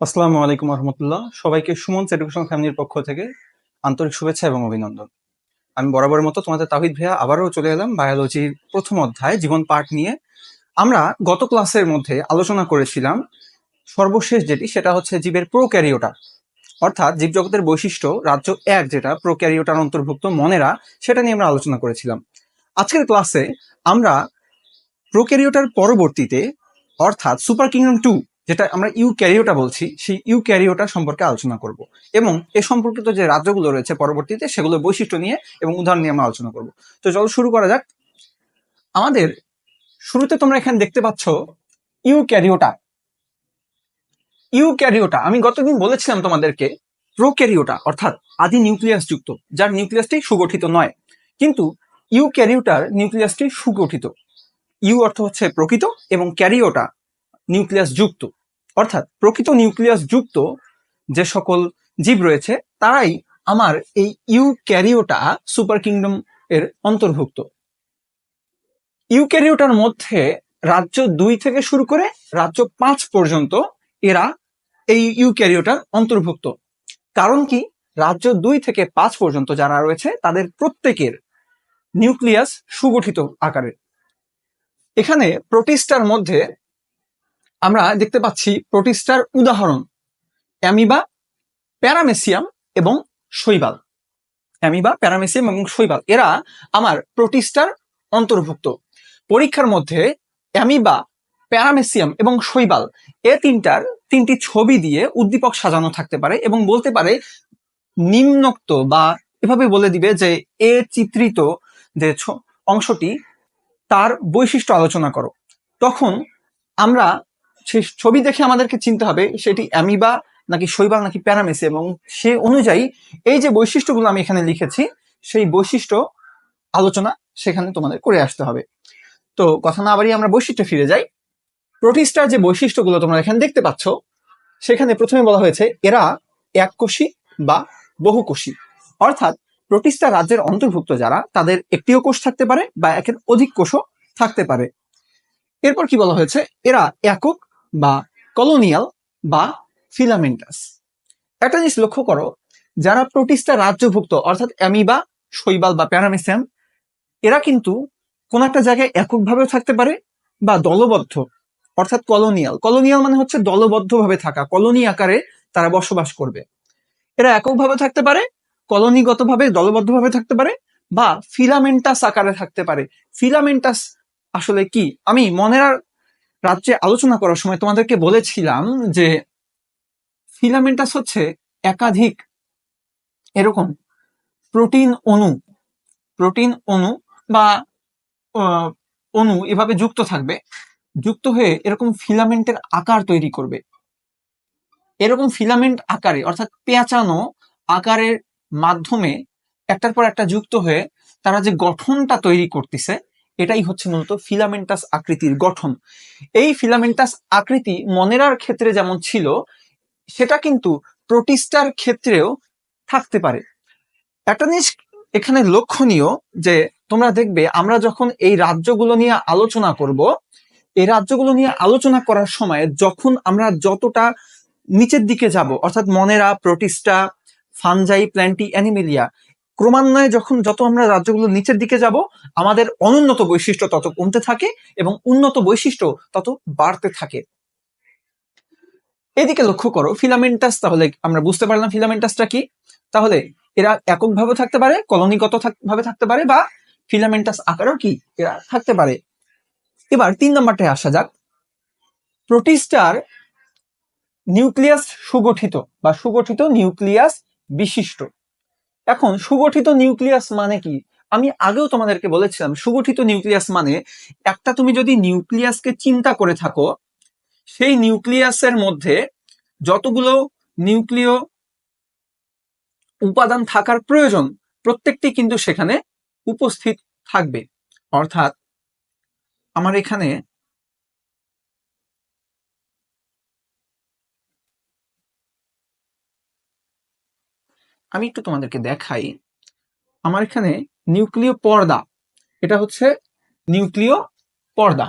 আসসালামু আলাইকুম রহমতুল্লাহ। সবাইকে সুমন এডুকেশন ফ্যামিলির পক্ষ থেকে আন্তরিক শুভেচ্ছা এবং অভিনন্দন। আমি বরাবর মতো তোমাদের তাহিদ ভাইয়া আবারও চলে এলাম বায়োলজির প্রথম অধ্যায়, জীবন পাঠ নিয়ে। আমরা গত ক্লাসের মধ্যে আলোচনা করেছিলাম সর্বশেষ যেটি, সেটা হচ্ছে জীবের প্রোক্যারিওটা অর্থাৎ জীবজগতের বৈশিষ্ট্য, রাজ্য এক যেটা, প্রোক্যারিওটার অন্তর্ভুক্ত মনেরা, সেটা নিয়ে আমরা আলোচনা করেছিলাম। আজকের ক্লাসে আমরা প্রোক্যারিওটার পরবর্তীতে, অর্থাৎ সুপার কিংডম টু যেটা আমরা ইউ ক্যারিওটা বলছি, সেই ইউ ক্যারিওটা সম্পর্কে আলোচনা করব। এবং এ সম্পর্কিত যে রাজ্যগুলো রয়েছে পরবর্তীতে, সেগুলোর বৈশিষ্ট্য নিয়ে এবং উদাহরণ নিয়ে আমরা আলোচনা করব। তো চলো শুরু করা যাক। আমাদের শুরুতে তোমরা এখানে দেখতে পাচ্ছ ইউ ক্যারিওটা। ইউ ক্যারিওটা, আমি গতদিন বলেছিলাম তোমাদেরকে, প্রো প্রোক্যারিওটা অর্থাৎ আদি নিউক্লিয়াস যুক্ত, যার নিউক্লিয়াসটি সুগঠিত নয়। কিন্তু ইউ ক্যারিওটার নিউক্লিয়াসটি সুগঠিত। ইউ অর্থ হচ্ছে প্রকৃত এবং ক্যারিওটা নিউক্লিয়াস যুক্ত। অর্থাৎ প্রকৃত নিউক্লিয়াস যুক্ত যে সকল জীব রয়েছে, তারাই আমার এই ইউ ক্যারিওটা সুপার কিংডম এর অন্তর্ভুক্ত। ইউক্যারিওটার মধ্যে রাজ্য দুই থেকে শুরু করে রাজ্য পাঁচ পর্যন্ত এরা এই ইউক্যারিওটার অন্তর্ভুক্ত। কারণ কি? রাজ্য দুই থেকে পাঁচ পর্যন্ত যারা রয়েছে, তাদের প্রত্যেকের নিউক্লিয়াস সুগঠিত আকারের এখানে প্রোটিস্টার মধ্যে আমরা দেখতে পাচ্ছি প্রোটিস্টার উদাহরণ। অ্যামিবা, প্যারামেসিয়াম এবং শৈবাল। অ্যামিবা, প্যারামেসিয়াম এবং শৈবাল, এরা আমার প্রোটিস্টার অন্তর্ভুক্ত। পরীক্ষার মধ্যে অ্যামিবা, প্যারামেসিয়াম এবং শৈবাল, এ তিনটার তিনটি ছবি দিয়ে উদ্দীপক সাজানো থাকতে পারে এবং বলতে পারে নিম্নোক্ত বা এভাবে বলে দিবে যে এ চিত্রিত যে অংশটি তার বৈশিষ্ট্য আলোচনা করো। তখন আমরা সেই ছবি দেখে আমাদেরকে চিনতে হবে, সেটি অ্যামিবা নাকি শৈবাল নাকি প্যারামেসি, এবং সে অনুযায়ী এই যে বৈশিষ্ট্যগুলো আমি এখানে লিখেছি, সেই বৈশিষ্ট্য আলোচনা সেখানে তোমাদের করে আসতে হবে। তো কথা না বাড়িয়ে আমরা বৈশিষ্ট্যে ফিরে যাই। প্রোটিস্টার যে বৈশিষ্ট্যগুলো তোমরা এখানে দেখতে পাচ্ছ, সেখানে প্রথমে বলা হয়েছে এরা এককোষী বা বহুকোষী। অর্থাৎ প্রোটিস্টার রাজ্যের অন্তর্ভুক্ত যারা, তাদের একটিও কোষ থাকতে পারে বা একের অধিক কোষও থাকতে পারে। এরপর কি বলা হয়েছে? এরা একক বা কলোনিয়াল বা ফিলামেন্টাস একটা জিনিস লক্ষ্য করো, যারা প্রোটিস্টা রাজ্যভুক্ত, অর্থাৎ অ্যামিবা, শৈবাল বা প্যারামেসিয়াম, এরা কিন্তু কোন একটা জায়গায় এককভাবেও থাকতে পারে বা দলবদ্ধ, অর্থাৎ কলোনিয়াল কলোনিয়াল মানে হচ্ছে দলবদ্ধভাবে থাকা, কলোনি আকারে তারা বসবাস করবে। এরা এককভাবে থাকতে পারে কলোনিগতভাবে দলবদ্ধভাবে থাকতে পারে বা ফিলামেন্টাস আকারে থাকতে পারে। ফিলামেন্টাস আসলে কি? আমি মনের রাজ্যে আলোচনা করার সময় তোমাদেরকে বলেছিলাম যে ফিলামেন্টাস হচ্ছে একাধিক এরকম প্রোটিন অণু প্রোটিন অণু বা অণু এভাবে যুক্ত থাকবে, যুক্ত হয়ে এরকম ফিলামেন্টের আকার তৈরি করবে। এরকম ফিলামেন্ট আকারে, অর্থাৎ পেঁচানো আকারের মাধ্যমে একটার পর একটা যুক্ত হয়ে তারা যে গঠনটা তৈরি করতেছে এটাই হচ্ছে মূলত ফিলামেন্টাস আকৃতির গঠন। এই ফিলামেন্টাস আকৃতি মনেরার ক্ষেত্রে যেমন ছিল, সেটা কিন্তু প্রোটিস্টার ক্ষেত্রেও থাকতে পারে। একটা জিনিস এখানে লক্ষণীয় যে তোমরা দেখবে, আমরা যখন এই রাজ্যগুলো নিয়ে আলোচনা করব, এই রাজ্যগুলো নিয়ে আলোচনা করার সময় যখন আমরা যতটা নিচের দিকে যাব, অর্থাৎ monera, protista fungi plantae, animalia ক্রমান্বয়ে যখন যত আমরা রাজ্যগুলো নিচের দিকে যাব, আমাদের অনুন্নত বৈশিষ্ট্য তত কমতে থাকে এবং উন্নত বৈশিষ্ট্য তত বাড়তে থাকে। এদিকে লক্ষ্য করো ফিলামেন্টাস তাহলে আমরা বুঝতে পারলাম ফিলামেন্টাসটা কি? তাহলে এরা এককভাবে থাকতে পারে কলোনিগত ভাবে থাকতে পারে বা ফিলামেন্টাস আকারেও কি? এরা থাকতে পারে। এবার তিন নম্বরটায় আসা যাক। প্রোটিস্টার নিউক্লিয়াস সুগঠিত বা সুগঠিত নিউক্লিয়াস বিশিষ্ট। এখন সুগঠিত নিউক্লিয়াস মানে কি? আমি আগেও তোমাদেরকে বলেছিলাম, সুগঠিত নিউক্লিয়াস মানে একটা তুমি যদি নিউক্লিয়াসকে চিন্তা করে থাকো, সেই নিউক্লিয়াসের মধ্যে যতগুলো নিউক্লিয় উপাদান থাকার প্রয়োজন, প্রত্যেকটি কিন্তু সেখানে উপস্থিত থাকবে। অর্থাৎ, আমার এখানে আমি একটু তোমাদেরকে দেখাই। আমার এখানে নিউক্লিয় পর্দা। এটা হচ্ছে নিউক্লিয় পর্দা।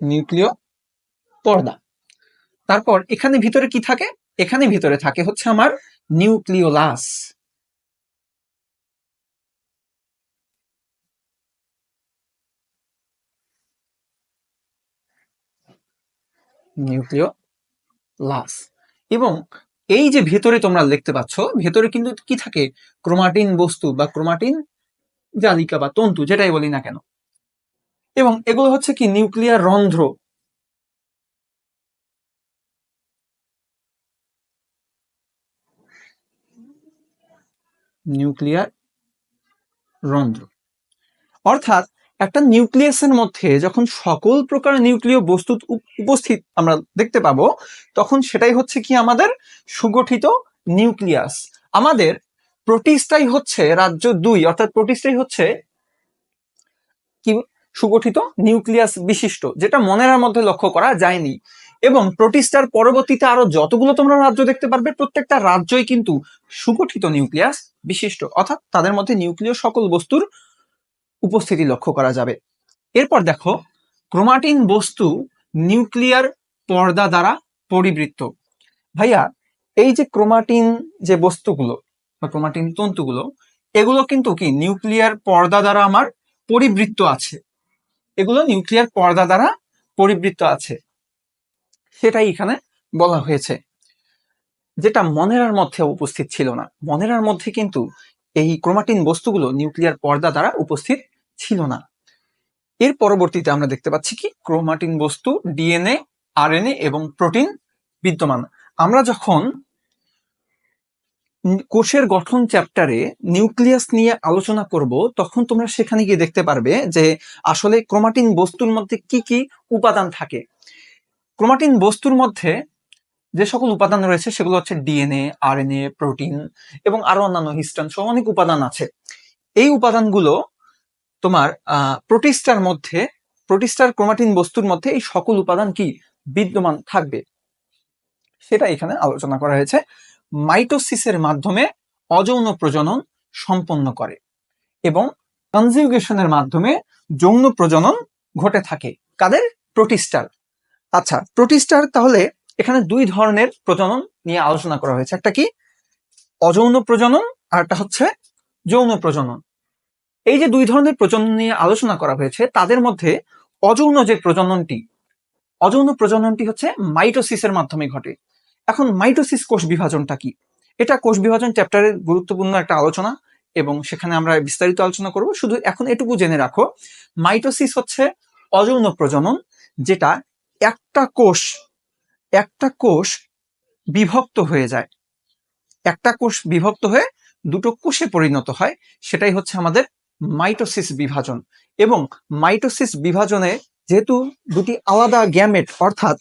নিউক্লিয় পর্দা। তারপর এখানে ভিতরে কি থাকে? এখানে ভিতরে থাকে হচ্ছে আমার নিউক্লিওলাস। নিউক্লিয় লাস এবং এই যে ভেতরে তোমরা দেখতে পাচ্ছ, ভেতরে কিন্তু কি থাকে? ক্রোমাটিন বস্তু বা ক্রোমাটিন জালিকা বা তন্তু, যেটাই বলি না কেন। এবং এগুলো হচ্ছে কি? নিউক্লিয়ার রন্ধ্র। নিউক্লিয়ার রন্ধ্র। অর্থাৎ একটা নিউক্লিয়াসের মধ্যে যখন সকল প্রকার নিউক্লিয় বস্তু উপ- উপস্থিত আমরা দেখতে পাবো, তখন সেটাই হচ্ছে কি আমাদের সুগঠিত নিউক্লিয়াস। আমাদের প্রোটিস্টাই হচ্ছে রাজ্য দুই, অর্থাৎ প্রোটিস্টাই হচ্ছে কি, সুগঠিত নিউক্লিয়াস বিশিষ্ট, যেটা মনের মধ্যে লক্ষ্য করা যায়নি। এবং প্রোটিস্টার পরবর্তীতে আরও যতগুলো তোমরা রাজ্য দেখতে পারবে, প্রত্যেকটা রাজ্যই কিন্তু সুগঠিত নিউক্লিয়াস বিশিষ্ট, অর্থাৎ তাদের মধ্যে নিউক্লিয় সকল বস্তুর উপস্থিতি লক্ষ্য করা যাবে। এরপর দেখো, ক্রোমাটিন বস্তু নিউক্লিয়ার পর্দা দ্বারা পরিবৃত্ত। ভাইয়া, এই যে ক্রোমাটিন যে বস্তুগুলো বা ক্রোমাটিন তন্তুগুলো, এগুলো কিন্তু কি নিউক্লিয়ার পর্দা দ্বারা আমার পরিবৃত্ত আছে। এগুলো নিউক্লিয়ার পর্দা দ্বারা পরিবৃত্ত আছে। সেটাই এখানে বলা হয়েছে। যেটা মনেরার মধ্যে উপস্থিত ছিল না। মনেরার মধ্যে কিন্তু এই ক্রোমাটিন বস্তুগুলো নিউক্লিয়ার পর্দা দ্বারা উপস্থিত ছিল না। এর পরবর্তীতে আমরা দেখতে পাচ্ছি কি? ক্রোমাটিন বস্তু, ডিএনএ, আরএনএ এবং প্রোটিন বিদ্যমান। আমরা যখন কোষের গঠন চ্যাপ্টারে নিউক্লিয়াস নিয়ে আলোচনা করব, তখন তোমরা সেখানে গিয়ে দেখতে পারবে যে আসলে ক্রোমাটিন বস্তুর মধ্যে কি কি উপাদান থাকে। ক্রোমাটিন বস্তুর মধ্যে যে সকল উপাদান রয়েছে, সেগুলো হচ্ছে ডিএনএ, আরএনএ, প্রোটিন এবং আরও অন্যান্য হিস্টান সহ অনেক উপাদান আছে। এই উপাদানগুলো তোমার প্রোটিস্টার মধ্যে, প্রোটিস্টার ক্রোমাটিন বস্তুর মধ্যে এই সকল উপাদান কি বিদ্যমান থাকবে? সেটা এখানে আলোচনা করা হয়েছে। মাইটোসিসের মাধ্যমে অযৌন প্রজনন সম্পন্ন করে এবং কনজিউগেশনের মাধ্যমে যৌন প্রজনন ঘটে থাকে। কাদের? প্রোটিস্টার। আচ্ছা প্রোটিস্টার তাহলে এখানে দুই ধরনের প্রজনন নিয়ে আলোচনা করা হয়েছে। একটা কি? অযৌন প্রজনন আর একটা হচ্ছে যৌন প্রজনন। এই যে দুই ধরনের প্রজনন নিয়ে আলোচনা করা হয়েছে, তাদের মধ্যে অযৌন যে প্রজননটি, অযৌন প্রজননটি হচ্ছে মাইটোসিসের মাধ্যমে ঘটে। এখন মাইটোসিস কোষ বিভাজনটা কি? এটা কোষ বিভাজন চ্যাপ্টারের গুরুত্বপূর্ণ একটা আলোচনা এবং সেখানে আমরা বিস্তারিত আলোচনা করব। শুধু এখন এটুকু জেনে রাখো, মাইটোসিস হচ্ছে অযৌন প্রজনন যেটা একটা কোষ একটা কোষ বিভক্ত হয়ে যায়। একটা কোষ বিভক্ত হয়ে দুটো কোষে পরিণত হয়, সেটাই হচ্ছে আমাদের মাইটোসিস বিভাজন। এবং মাইটোসিস বিভাজনে যেহেতু দুটি আলাদা গ্যামেট, অর্থাৎ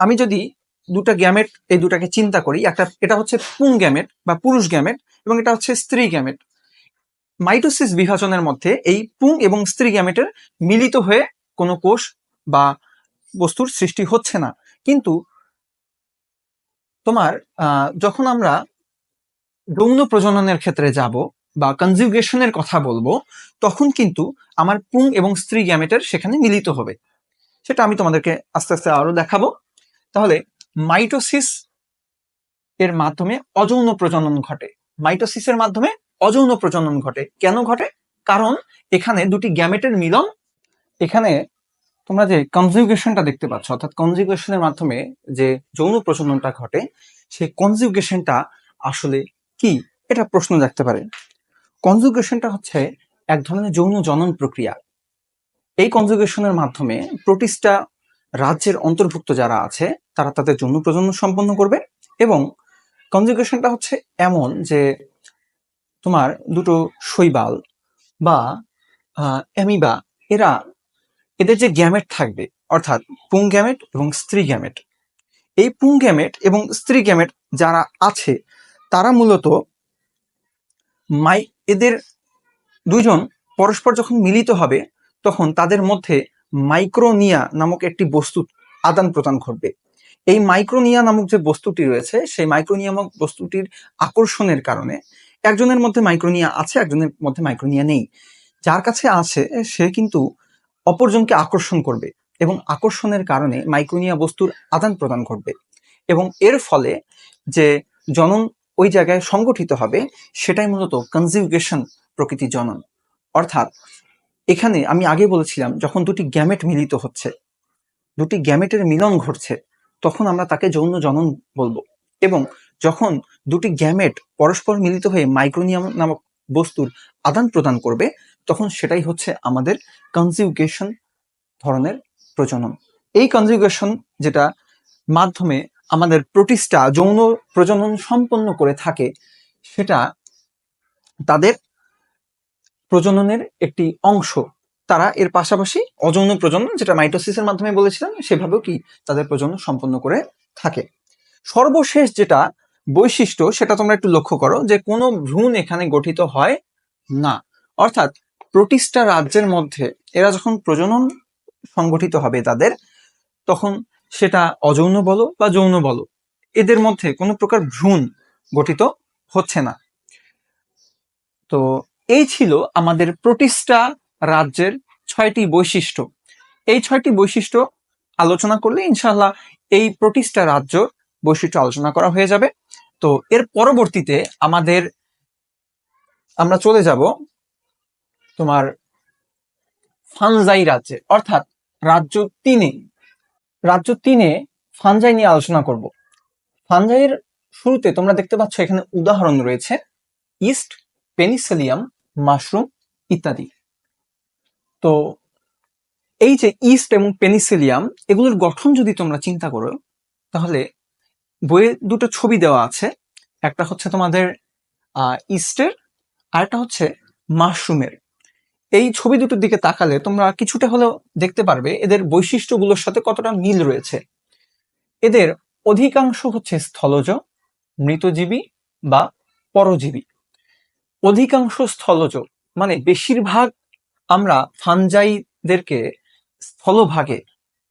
আমি যদি দুটা গ্যামেট, এই দুটাকে চিন্তা করি, একটা এটা হচ্ছে পুং গ্যামেট বা পুরুষ গ্যামেট এবং এটা হচ্ছে স্ত্রী গ্যামেট। মাইটোসিস বিভাজনের মধ্যে এই পুং এবং স্ত্রী গ্যামেটের মিলিত হয়ে কোনো কোষ বা বস্তুর সৃষ্টি হচ্ছে না। কিন্তু তোমার যখন আমরা যৌন প্রজননের ক্ষেত্রে যাব বা কনজিউগেশনের কথা বলব, তখন কিন্তু আমার পুং এবং স্ত্রী গ্যামেটের সেখানে মিলিত হবে। সেটা আমি তোমাদেরকে আস্তে আস্তে আরও দেখাবো। তাহলে মাইটোসিস এর মাধ্যমে অযৌন প্রজনন ঘটে। মাইটোসিসের মাধ্যমে অযৌন প্রজনন ঘটে। কেন ঘটে? কারণ এখানে দুটি গ্যামেটের মিলন। এখানে তোমরা যে কনজিউগেশনটা দেখতে পাচ্ছ, অর্থাৎ কনজিউগেশনের মাধ্যমে যে যৌন প্রজননটা ঘটে, সেই কনজিউগেশনটা আসলে কি? এটা প্রশ্ন জাগতে পারে। কনজুগেশনটা হচ্ছে এক ধরনের যৌন জনন প্রক্রিয়া। এই কনজুগেশনের মাধ্যমে প্রোটিস্টা রাজ্যের অন্তর্ভুক্ত যারা আছে, তারা তাদের যৌন প্রজন্ম সম্পন্ন করবে এবং কনজুগেশনটা হচ্ছে এমন যে তোমার দুটো শৈবাল বা অ্যামিবা, এরা এদের যে গ্যামেট থাকবে, অর্থাৎ পুং গ্যামেট এবং স্ত্রী গ্যামেট। এই পুং গ্যামেট এবং স্ত্রী গ্যামেট যারা আছে, তারা মূলত মাই এদের দুজন পরস্পর যখন মিলিত হবে, তখন তাদের মধ্যে মাইক্রোনিয়া নামক একটি বস্তু আদান প্রদান ঘটবে। এই মাইক্রোনিয়া নামক যে বস্তুটি রয়েছে, সেই মাইক্রোনিয়া নামক বস্তুটির আকর্ষণের কারণে একজনের মধ্যে মাইক্রোনিয়া আছে, একজনের মধ্যে মাইক্রোনিয়া নেই। যার কাছে আছে, সে কিন্তু অপরজনকে আকর্ষণ করবে এবং আকর্ষণের কারণে মাইক্রোনিয়া বস্তুর আদান প্রদান ঘটবে। এবং এর ফলে যে জনন ওই জায়গায় সংগঠিত হবে, সেটাই মূলত কনজিউগেশন প্রকৃতি জনন। অর্থাৎ এখানে আমি আগে বলেছিলাম, যখন দুটি গ্যামেট মিলিত হচ্ছে, দুটি গ্যামেটের মিলন ঘটছে, তখন আমরা তাকে যৌন জনন বলব। এবং যখন দুটি গ্যামেট পরস্পর মিলিত হয়ে মাইক্রোনিয়াম নামক বস্তুর আদান প্রদান করবে, তখন সেটাই হচ্ছে আমাদের কনজিউগেশন ধরনের প্রজনন। এই কনজিউগেশন যেটা মাধ্যমে আমাদের প্রোটিস্টা যৌন প্রজনন সম্পন্ন করে থাকে, সেটা তাদের প্রজননের একটি অংশ। তারা এর পাশাপাশি অযৌন প্রজনন, যেটা মাইটোসিসের মাধ্যমে বলেছিলাম, সেভাবেও কি তাদের প্রজনন সম্পন্ন করে থাকে। সর্বশেষ যেটা বৈশিষ্ট্য, সেটা তোমরা একটু লক্ষ্য করো যে কোনো ভ্রূণ এখানে গঠিত হয় না। অর্থাৎ প্রোটিস্টা রাজ্যের মধ্যে এরা যখন প্রজনন সংগঠিত হবে তাদের, তখন সেটা অযৌন বলো বা যৌন বলো। এদের মধ্যে কোনো প্রকার ভ্রূণ গঠিত হচ্ছে না। তো এই ছিল আমাদের প্রতিষ্ঠা রাজ্যের ছয়টি বৈশিষ্ট্য। এই ছয়টি বৈশিষ্ট্য আলোচনা করলে ইনশাল্লাহ এই প্রতিষ্ঠা রাজ্য বৈশিষ্ট্য আলোচনা করা হয়ে যাবে। তো এর পরবর্তীতে আমাদের আমরা চলে যাব তোমার ফানজাই রাজ্যে। অর্থাৎ রাজ্য তিনে রাজ্য তিনে ফানজাই নিয়ে আলোচনা করব। ফানজাইয়ের শুরুতে তোমরা দেখতে পাচ্ছ এখানে উদাহরণ রয়েছে। ইস্ট, পেনিসেলিয়াম, মাশরুম ইত্যাদি। তো এই যে ইস্ট এবং পেনিসিলিয়াম, এগুলোর গঠন যদি তোমরা চিন্তা করো, তাহলে বইয়ে দুটো ছবি দেওয়া আছে। একটা হচ্ছে তোমাদের ইস্টের আর একটা হচ্ছে মাশরুমের। এই ছবি দুটোর দিকে তাকালে তোমরা কিছুটা হলেও দেখতে পারবে এদের বৈশিষ্ট্যগুলোর সাথে কতটা মিল রয়েছে। এদের অধিকাংশ হচ্ছে স্থলজ, মৃতজীবী বা পরজীবী। অধিকাংশ স্থলজ মানে বেশিরভাগ আমরা ফানজাইদেরকে স্থলভাগে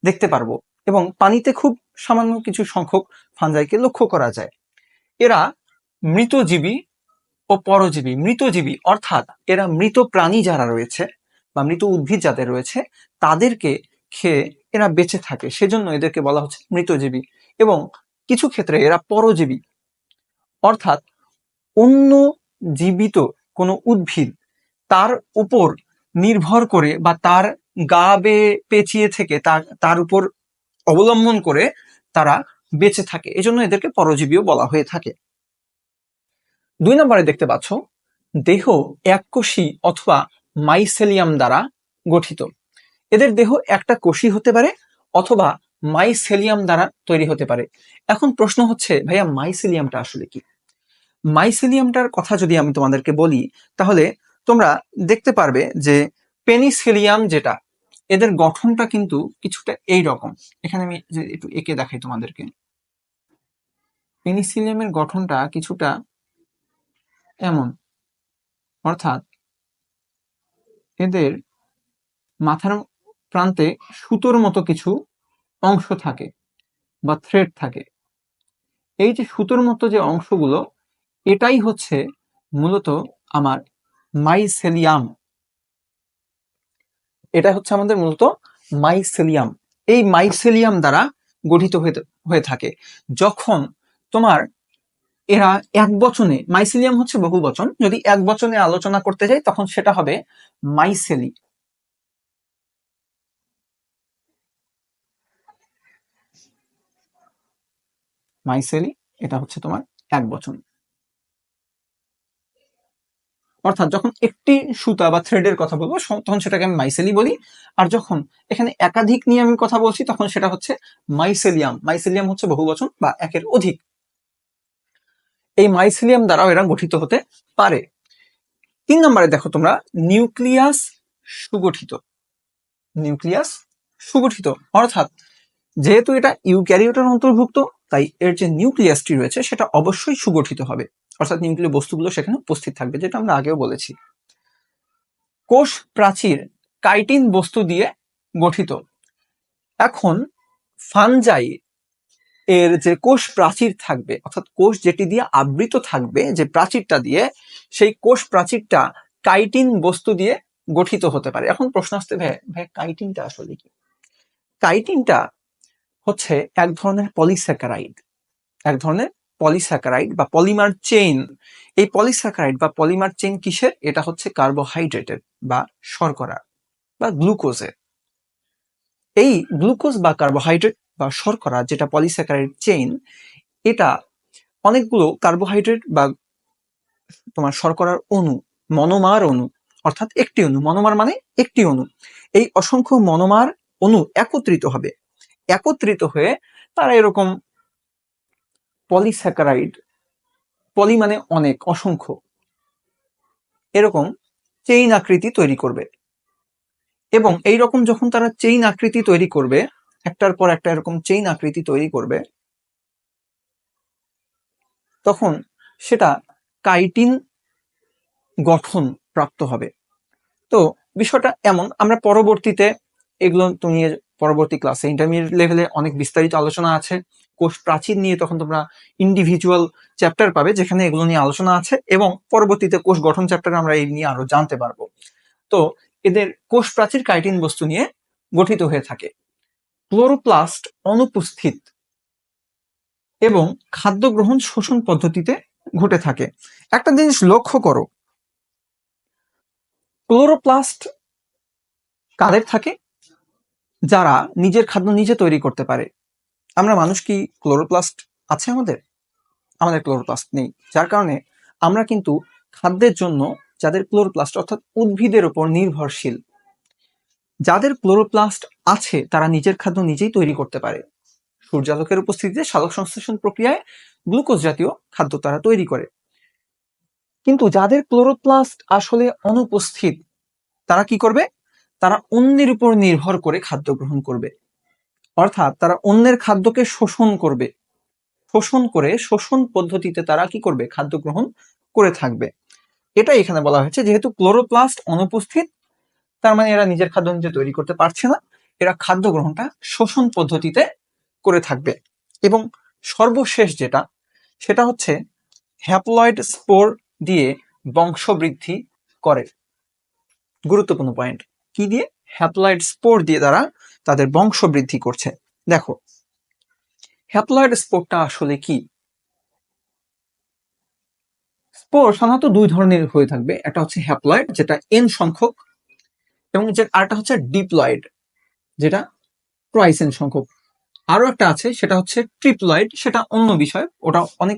দেখতে পারব এবং পানিতে খুব সামান্য কিছু সংখ্যক ফানজাইকে লক্ষ্য করা যায়। এরা মৃতজীবী ও পরজীবী, মৃতজীবী, অর্থাৎ এরা মৃত প্রাণী যারা রয়েছে বা মৃত উদ্ভিদ যাদের রয়েছে, তাদেরকে খেয়ে এরা বেঁচে থাকে। সেজন্য এদেরকে বলা হচ্ছে মৃতজীবী। এবং কিছু ক্ষেত্রে এরা পরজীবী। অর্থাৎ অন্য জীবিত কোনো উদ্ভিদ তার উপর নির্ভর করে বা তার গা বে পেঁচিয়ে থেকে তার তার উপর অবলম্বন করে তারা বেঁচে থাকে। এজন্য এদেরকে পরজীবীও বলা হয়ে থাকে। দুই নম্বরে দেখতে পাচ্ছ, দেহ এককোষী অথবা মাইসেলিয়াম দ্বারা গঠিত। এদের দেহ একটা কোষী হতে পারে অথবা মাইসেলিয়াম দ্বারা তৈরি হতে পারে। এখন প্রশ্ন হচ্ছে, ভাইয়া মাইসেলিয়ামটা আসলে কি? মাইসেলিয়ামটার কথা যদি আমি তোমাদেরকে বলি, তাহলে তোমরা দেখতে পারবে যে পেনিসিলিয়াম যেটা, এদের গঠনটা কিন্তু কিছুটা এই রকম। এখানে আমি একটু এঁকে দেখাই তোমাদেরকে। পেনিসিলিয়ামের গঠনটা কিছুটা এমন। অর্থাৎ এদের মাথার প্রান্তে সুতোর মতো কিছু অংশ থাকে বা থ্রেড থাকে। এই যে সুতোর মতো যে অংশগুলো, এটাই হচ্ছে মূলত আমার মাইসেলিয়াম এটা হচ্ছে আমাদের মূলত মাইসেলিয়াম এই মাইসেলিয়াম দ্বারা গঠিত হয়ে থাকে। যখন তোমার এরা এক বচনে মাইসেলিয়াম হচ্ছে বহু বচন। যদি এক বচনে আলোচনা করতে যাই, তখন সেটা হবে মাইসেলি মাইসেলি এটা হচ্ছে তোমার এক বচন। অর্থাৎ যখন একটি সুতা বা থ্রেডের কথা বলব তখন সেটাকে আমি মাইসেলি বলি। আর যখন এখানে একাধিক নিয়ে আমি কথা বলছি, তখন সেটা হচ্ছে মাইসেলিয়াম মাইসেলিয়াম হচ্ছে বহু বচন বা একের অধিক। এই মাইসিলিয়াম দ্বারাও এরা গঠিত হতে পারে। তিন নম্বরে দেখো তোমরা নিউক্লিয়াস সুগঠিত। নিউক্লিয়াস সুগঠিত। অর্থাৎ যেহেতু এটা ইউক্যারিওটার অন্তর্ভুক্ত, তাই এর যে নিউক্লিয়াসটি রয়েছে, সেটা অবশ্যই সুগঠিত হবে। অর্থাৎ নিউক্লিয় বস্তুগুলো সেখানে উপস্থিত থাকবে, যেটা আমরা আগেও বলেছি। কোষ প্রাচীর কাইটিন বস্তু দিয়ে গঠিত। এখন ফানজাই এর যে কোষ প্রাচীর থাকবে, অর্থাৎ কোষ যেটি দিয়ে আবৃত থাকবে, যে প্রাচীরটা দিয়ে, সেই কোষ প্রাচীরটা কাইটিন বস্তু দিয়ে গঠিত হতে পারে। এখন প্রশ্ন আসতে ভাই ভাই, কাইটিনটা আসলে কি? কাইটিনটা হচ্ছে এক ধরনের পলিস্যাকারাইড। এক ধরনের পলিস্যাকারাইড বা পলিমার চেইন। এই পলিস্যাকারাইড বা পলিমার চেইন কিসের? এটা হচ্ছে কার্বোহাইড্রেটের বা শর্করা বা গ্লুকোজের। এই গ্লুকোজ বা কার্বোহাইড্রেট বা শর্করা, যেটা পলিস্যাকারাইড চেইন এটা অনেকগুলো কার্বোহাইড্রেট বা তোমার শর্করার অণু, মনোমার অণু, অর্থাৎ একটি অণু, মনোমার মানে একটি অণু, এই অসংখ্য মনোমার অণু একত্রিত হবে। একত্রিত হয়ে তারা এরকম পলিস্যাকারাইড পলি মানে অনেক, অসংখ্য, এরকম চেইন আকৃতি তৈরি করবে। এবং এই রকম যখন তারা চেইন আকৃতি তৈরি করবে একটার পর একটা এরকম চেইন আকৃতি তৈরি করবে। তখন সেটা কাইটিন গঠন প্রাপ্ত হবে। তো বিষয়টা এমন, আমরা পরবর্তীতে এগুলো তো নিয়ে পরবর্তী ক্লাসে ইন্টারমিডিয়েট লেভেলে অনেক বিস্তারিত আলোচনা আছে। কোষ প্রাচীর নিয়ে তখন তোমরা ইন্ডিভিজুয়াল চ্যাপ্টার পাবে যেখানে এগুলো নিয়ে আলোচনা আছে এবং পরবর্তীতে কোষ গঠন চ্যাপ্টারে আমরা এই নিয়ে আরও জানতে পারব। তো এদের কোষ প্রাচীর কাইটিন বস্তু নিয়ে গঠিত হয়ে থাকে। ক্লোরোপ্লাস্ট অনুপস্থিত এবং খাদ্য গ্রহণ শোষণ পদ্ধতিতে ঘটে থাকে। একটা জিনিস লক্ষ্য করো। ক্লোরোপ্লাস্ট কাদের থাকে? যারা নিজের খাদ্য নিজে তৈরি করতে পারে। আমরা মানুষ কি ক্লোরোপ্লাস্ট আছে আমাদের? আমাদের ক্লোরোপ্লাস্ট নেই। যার কারণে আমরা কিন্তু খাদ্যের জন্য যাদের ক্লোরোপ্লাস্ট অর্থাৎ উদ্ভিদের উপর নির্ভরশীল যাদের ক্লোরোপ্লাস্ট আছে, তারা নিজের খাদ্য নিজেই তৈরি করতে পারে। সূর্যালোকের উপস্থিতিতে সালোক সংশ্লেষণ প্রক্রিয়ায় গ্লুকোজ জাতীয় খাদ্য তারা তৈরি করে। কিন্তু যাদের ক্লোরোপ্লাস্ট আসলে অনুপস্থিত, তারা কি করবে? তারা অন্যের উপর নির্ভর করে খাদ্য গ্রহণ করবে। অর্থাৎ তারা অন্যের খাদ্যকে শোষণ করবে। শোষণ করে শোষণ পদ্ধতিতে তারা কি করবে? খাদ্য গ্রহণ করে থাকবে। এটা এখানে বলা হয়েছে, যেহেতু ক্লোরোপ্লাস্ট অনুপস্থিত তার মানে এরা নিজের খাদ্য নিজে তৈরি করতে পারছে না। এরা খাদ্য গ্রহণটা শোষণ পদ্ধতিতে করে থাকবে। এবং সর্বশেষ যেটা, সেটা হচ্ছে হ্যাপ্লয়েড স্পোর দিয়ে বংশবৃদ্ধি করে। গুরুত্বপূর্ণ পয়েন্ট কি দিয়ে? হ্যাপ্লয়েড স্পোর দিয়ে তারা তাদের বংশবৃদ্ধি করছে। দেখো হ্যাপ্লয়েড স্পোরটা আসলে কি? স্পোর সাধারণত দুই ধরনের হয়ে থাকবে। একটা হচ্ছে হ্যাপ্লয়েড যেটা এন সংখ্যক এবং যে আরেকটা হচ্ছে ডিপ্লয়েড যেটা ট্রাইস এন সংখ্যক। আরও একটা আছে, সেটা হচ্ছে ট্রিপ্লয়েড সেটা অন্য বিষয়, ওটা অনেক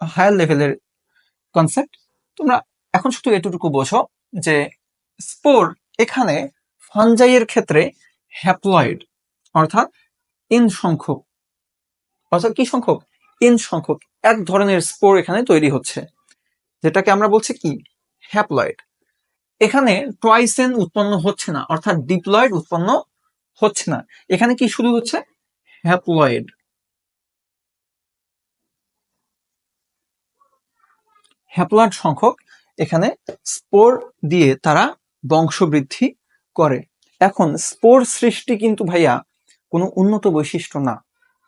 হায়ার লেভেলের কনসেপ্ট তোমরা এখন শুধু এটুকু বোঝো যে স্পোর এখানে ফানজাইয়ের ক্ষেত্রে হ্যাপ্লয়েড অর্থাৎ এন সংখ্যক, অর্থাৎ কি সংখ্যক? ইন সংখ্যক। এক ধরনের স্পোর এখানে তৈরি হচ্ছে, যেটাকে আমরা বলছি কি? হ্যাপ্লয়েড এখানে ট্রাইসেন উৎপন্ন হচ্ছে না, অর্থাৎ ডিপ্লয়েড উৎপন্ন হচ্ছে না। এখানে কি শুরু হচ্ছে? হ্যাপ্লয়েড হ্যাপ্লয়েড সংখ্যক এখানে স্পোর দিয়ে তারা বংশবৃদ্ধি করে। এখন স্পোর সৃষ্টি কিন্তু ভাইয়া কোনো উন্নত বৈশিষ্ট্য না।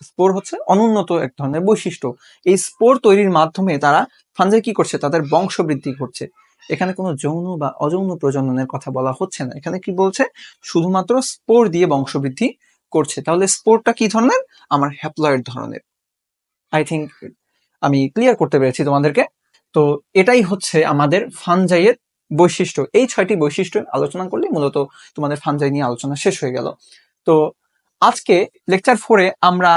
স্পোর হচ্ছে অনুন্নত এক ধরনের বৈশিষ্ট্য। এই স্পোর তৈরির মাধ্যমে তারা ফানজাই কি করছে? তাদের বংশবৃদ্ধি করছে। এখানে কোনো যৌন বা অযৌন প্রজননের কথা বলা হচ্ছে না। এখানে কি বলছে? শুধুমাত্র স্পোর দিয়ে বংশবৃদ্ধি করছে। তাহলে স্পোরটা কি ধরনের? আমার হ্যাপ্লয়েড ধরনের। আই থিঙ্ক আমি ক্লিয়ার করতে পেরেছি তোমাদেরকে। তো এটাই হচ্ছে আমাদের ফানজাইয়ের বৈশিষ্ট্য। এই ছয়টি বৈশিষ্ট্য আলোচনা করলে মূলত তোমাদের ফানজাই নিয়ে আলোচনা শেষ হয়ে গেল। তো আজকে লেকচার ফোরে আমরা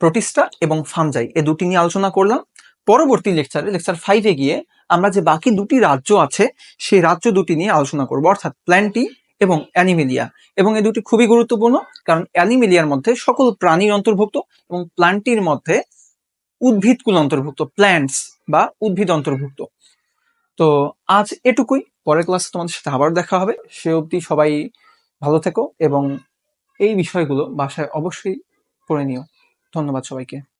প্রতিষ্ঠা এবং ফানজাই এ দুটি নিয়ে আলোচনা করলাম। পরবর্তী লেকচারে লেকচার ফাইভে গিয়ে আমরা যে বাকি দুটি রাজ্য আছে, সেই রাজ্য দুটি নিয়ে আলোচনা করব, অর্থাৎ প্ল্যান্টি এবং অ্যানিমেলিয়া এবং এই দুটি খুবই গুরুত্বপূর্ণ, কারণ অ্যানিমেলিয়ার মধ্যে সকল প্রাণীর অন্তর্ভুক্ত এবং প্ল্যান্টির মধ্যে উদ্ভিদকুল অন্তর্ভুক্ত প্ল্যান্টস বা উদ্ভিদ অন্তর্ভুক্ত। তো আজ এটুকুই, পরের ক্লাসে তোমাদের সাথে আবার দেখা হবে। সে অবধি সবাই ভালো থেকো এবং এই বিষয়গুলো বাসায় অবশ্যই পড়ে নিও। ধন্যবাদ সবাইকে।